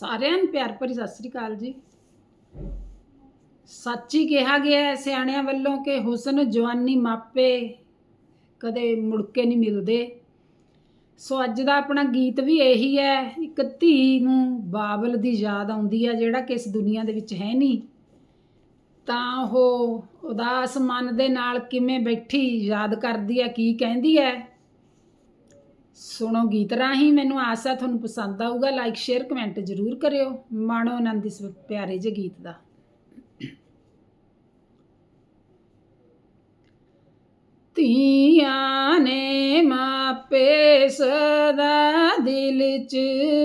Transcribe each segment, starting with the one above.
ਸਾਰਿਆਂ ਨੂੰ ਪਿਆਰ ਭਰੀ ਸਤਿ ਸ੍ਰੀ ਅਕਾਲ ਜੀ। ਸੱਚ ਹੀ ਕਿਹਾ ਗਿਆ ਹੈ ਸਿਆਣਿਆਂ ਵੱਲੋਂ ਕਿ ਹੁਸਨ ਜਵਾਨੀ ਮਾਪੇ ਕਦੇ ਮੁੜ ਕੇ ਨਹੀਂ ਮਿਲਦੇ। ਸੋ ਅੱਜ ਦਾ ਆਪਣਾ ਗੀਤ ਵੀ ਇਹੀ ਹੈ, ਇੱਕ ਧੀ ਨੂੰ ਬਾਬਲ ਦੀ ਯਾਦ ਆਉਂਦੀ ਹੈ ਜਿਹੜਾ ਕਿ ਇਸ ਦੁਨੀਆ ਦੇ ਵਿੱਚ ਹੈ ਨਹੀਂ। ਤਾਂ ਉਹ ਉਦਾਸ ਮਨ ਦੇ ਨਾਲ ਕਿਵੇਂ ਬੈਠੀ, ਯਾਦ ਕਰਦੀ ਹੈ ਕੀ ਕਹਿੰਦੀ ਹੈ? ਸੁਣੋ ਗੀਤ ਰਾਹੀਂ ਮੈਨੂੰ ਆਸ ਹੈ ਤੁਹਾਨੂੰ ਪਸੰਦ ਆਊਗਾ ਲਾਈਕ ਸ਼ੇਅਰ ਕਮੈਂਟ ਜ਼ਰੂਰ ਕਰਿਓ। ਮਾਣੋ ਆਨੰਦ ਇਸ ਪਿਆਰੇ ਜਿਹੇ ਗੀਤ ਦਾ। ਧੀਆਂ ਨੇ ਮਾਪੇ ਸਦਾ ਦਿਲ ਚ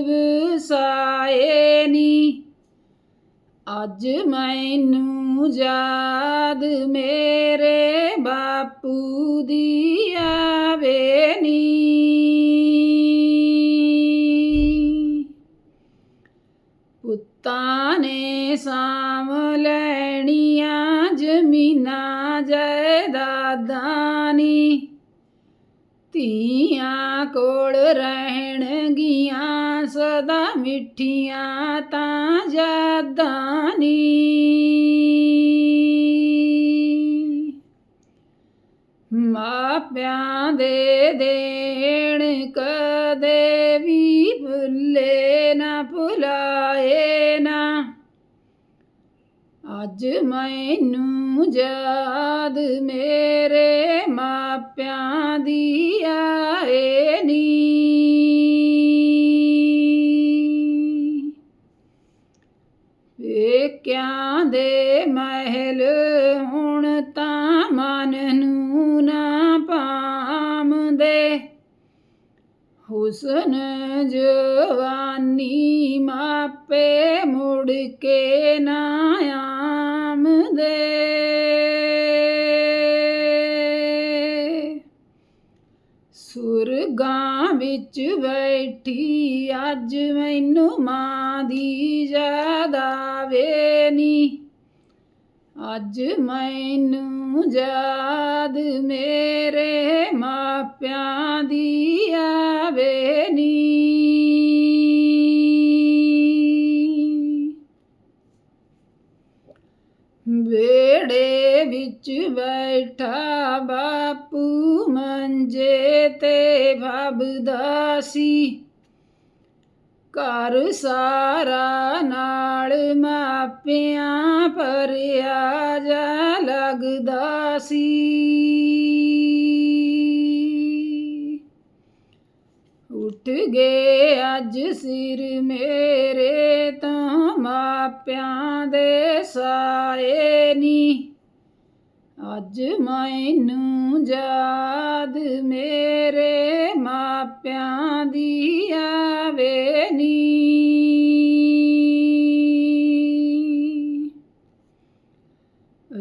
ਵਸਾਏ ਨੀ। ਅੱਜ ਮੈਨੂੰ ਯਾਦ ਮੇਰੇ ਬਾਪੂ ਦੀ ਆਵੇ ਨੀ। ਪੁੱਤਾਂ ਨੇ ਸਾਂਭ ਲੈਣੀਆਂ ਜ਼ਮੀਨਾਂ ਜਾਇਦਾਦਾਂ ਨੀ। ਧੀਆਂ ਕੋਲ ਰਹਿਣਗੀਆਂ, ਸਦਾ ਮਿੱਠੀਆਂ ਤਾਂ ਯਾਦਾਂ ਨੀ। ਮਾਪਿਆਂ ਦੇ ਦੇਣ ਕਦੇ ਵੀ ਭੁੱਲੇ ਨਾ, ਭੁਲਾਏ ਨਾ। ਅੱਜ ਮੈਨੂੰ ਯਾਦ ਮੇਰੇ ਮਾਪਿਆਂ ਦੀ ਆਏ ਨੀ। ਵੇਖਿਆਂ ਦੇ ਮਹਿਲ ਹੁਣ ਤਾਂ ਮਨ ਨੂੰ ਹੁਸਨ ਜਵਾਨੀ ਮਾਪੇ ਮੁੜ ਕੇ ਨਾ ਆਮਦੇ। ਸੁਰਗਾਂ ਵਿੱਚ ਬੈਠੀ ਅੱਜ ਮੈਨੂੰ ਮਾਂ ਦੀ ਯਾਦ ਆਵੇ ਨੀ। ਅੱਜ ਮੈਨੂੰ ਯਾਦ ਮੇਰੇ ਮਾਪਿਆਂ ਦੀ ਆਵੇ ਨੀ। ਵੇੜੇ ਵਿੱਚ ਬੈਠਾ ਬਾਪੂ ਮੰਜੇ ਤੇ ਭਬਦਾ ਸੀ। ਘਰ ਸਾਰਾ ਨਾਲ ਮਾਪਿਆਂ ਪਰਿਆ ਜਾ ਲੱਗਦਾ ਸੀ। ਉੱਠ ਗਏ ਅੱਜ ਸਿਰ ਮੇਰੇ ਤਾਂ ਮਾਪਿਆਂ ਦੇ ਸਾਏ ਨੀ। ਅੱਜ ਮੈਨੂੰ ਯਾਦ ਮੇਰੇ ਮਾਪਿਆਂ ਦੀ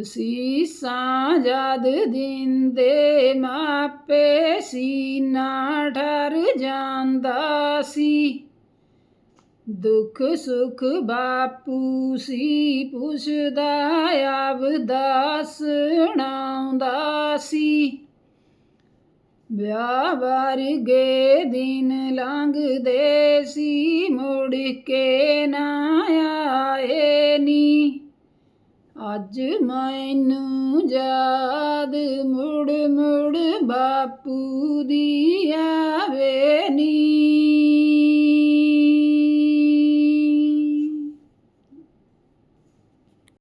ਅਸੀਸਾਂ ਜਦ ਦਿੰਦੇ ਮਾਪੇ ਸੀਨਾ ਠਰ ਜਾਂਦਾ ਸੀ। ਦੁੱਖ ਸੁਖ ਬਾਪੂ ਸੀ ਪੁੱਛਦਾ ਆਵਦਾ ਸੁਣਾਉਂਦਾ ਸੀ। ਵਿਆਹ ਵਰਗੇ ਦਿਨ ਲੰਘਦੇ ਸੀ, ਮੁੜ ਕੇ ਨਾ ਆਏ ਨੀ। ਅੱਜ ਮੈਨੂੰ ਯਾਦ ਮੁੜ ਮੁੜ ਬਾਪੂ ਦੀ ਆਵੇ।